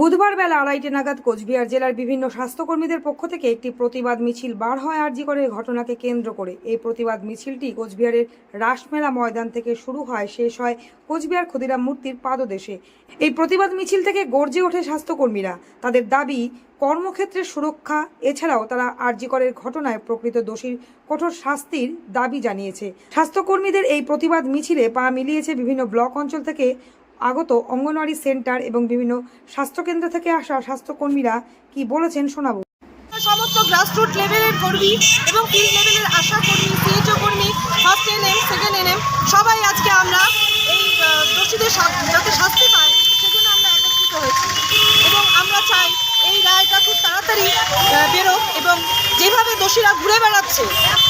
বুধবার বেলা আড়াইটে নাগাদ কোচবিহার জেলার বিভিন্ন স্বাস্থ্যকর্মীদের পক্ষ থেকে একটি প্রতিবাদ মিছিল বার হয় আরজিকরের ঘটনাকে কেন্দ্র করে। এই প্রতিবাদ মিছিলটি কোচবিহারের রাসমেলা ময়দান থেকে শুরু হয়, শেষ হয় কোচবিহার ক্ষুদিরাম মূর্তির পাদদেশে। এই প্রতিবাদ মিছিল থেকে গর্জে ওঠে স্বাস্থ্যকর্মীরা। তাদের দাবি কর্মক্ষেত্রের সুরক্ষা, এছাড়াও তারা আরজিকরের ঘটনায় প্রকৃত দোষীর কঠোর শাস্তির দাবি জানিয়েছে। স্বাস্থ্যকর্মীদের এই প্রতিবাদ মিছিলে পা মিলিয়েছে বিভিন্ন ব্লক অঞ্চল থেকে আগত অঙ্গনওয়াড়ি সেন্টার এবং বিভিন্ন স্বাস্থ্যকেন্দ্র থেকে আসা স্বাস্থ্যকর্মীরা কি বলেছেন শোনাবো। সমস্ত গ্রাসরুট লেভেলের কর্মী এবং ফিল্ড লেভেলের আশা কর্মী সিএচও কর্মী ফার্স্ট এনএম সেকেন্ড এনএম সবাই আজকে আমরা এই দোষীদের যাতে শাস্তি পায়, সেজন্য আমরা একত্রিত হয়েছি। এবং আমরা চাই এই রায়টা খুব তাড়াতাড়ি বেরোক এবং যেভাবে দোষীরা ঘুরে বেড়াচ্ছে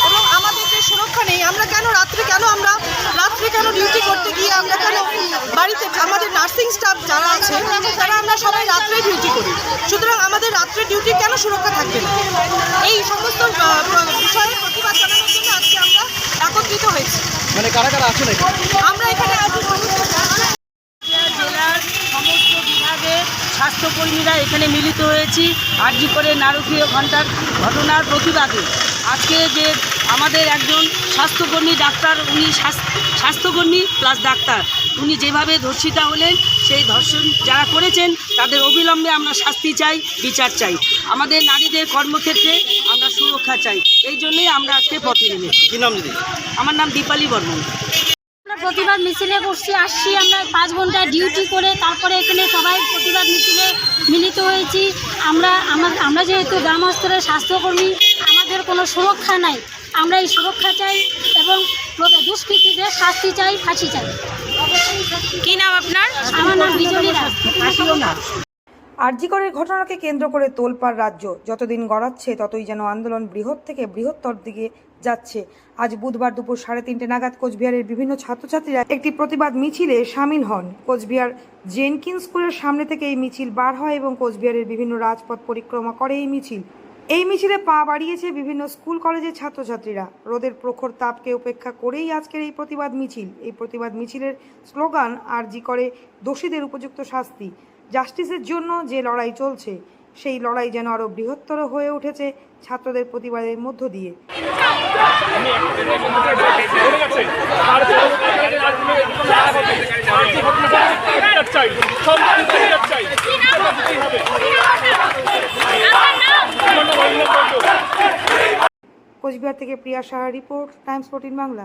এবং আমাদের যে সুরক্ষা নেই আমরা কেন রাত্রে কেন আমরা রাত্রে কেন ডিউটি করতে গিয়ে আমরা কেন বাড়িতে আমাদের নার্সিং স্টাফ যারা আছে তারা আমরা সবাই রাত্রে ডিউটি করি। সুতরাং আমাদের রাত্রে ডিউটি কেন সুরক্ষা থাকবে না? এই সমস্ত বিষয়ে প্রতিবাদ জানানোর জন্য আজকে আমরা একত্রিত হয়েছি। মানে কারা কারা আছেন আমরা এখানে আজকে জেলার সমস্ত বিভাগের স্বাস্থ্যকর্মীরা এখানে মিলিত হয়েছি। আরজি করে নারকীয় ঘণ্টার ঘটনার প্রতিবাদে। আজকে যে আমাদের একজন স্বাস্থ্যকর্মী ডাক্তার উনি স্বাস্থ- স্বাস্থ্যকর্মী প্লাস ডাক্তার। উনি যেভাবে ধর্ষিতা হলেন সেই ধর্ষণ যারা করেছেন তাদের অবিলম্বে আমরা শাস্তি চাই বিচার চাই। আমাদের নারীদের কর্মক্ষেত্রে আমরা সুরক্ষা চাই। এই জন্যই আমরা আজকে পথে নেমেছি। কি নাম দিদি? আমার নাম দীপালি বর্মন। আমরা প্রতিবাদ মিছিলে বসছি আসছি আমরা পাঁচ ঘণ্টা ডিউটি করে তারপরে এখানে সবাই প্রতিবাদ মিছিলে মিলিত হয়েছি। আমরা আমা- আমরা যেহেতু গ্রাম স্তরের স্বাস্থ্যকর্মী আমাদের কোনো সুরক্ষা নাই। আমরা এই সুরক্ষা চাই এবং দুষ্কৃতীদের শাস্তি চাই ফাঁসি চাই। কি নাম আপনার? আমার নাম আরজিকরের ঘটনাকে কেন্দ্র করে তোলপাড় রাজ্য। যতদিন গড়াচ্ছে ততই যেন আন্দোলন বৃহৎ থেকে বৃহত্তর দিকে যাচ্ছে। আজ বুধবার দুপুর সাড়ে তিনটে নাগাদ কোচবিহারের বিভিন্ন ছাত্রছাত্রীরা একটি প্রতিবাদ মিছিলে সামিল হন। কোচবিহার জেনকিন স্কুলের সামনে থেকে এই মিছিল বার হয় এবং কোচবিহারের বিভিন্ন রাজপথ পরিক্রমা করে এই মিছিল। এই মিছিলে পা বাড়িয়েছে বিভিন্ন স্কুল কলেজের ছাত্রছাত্রীরা রোদের প্রখর তাপকে উপেক্ষা করেই আজকের এই প্রতিবাদ মিছিল এই প্রতিবাদ মিছিলের স্লোগান আর জি করে দোষীদের উপযুক্ত শাস্তি জাস্টিসের জন্য যে লড়াই চলছে সেই লড়াই যেন আরও বৃহত্তর হয়ে উঠেছে ছাত্রদের প্রতিবাদের মধ্য দিয়ে কোচবিহার থেকে Priya Saha report Times fourteen Bangla.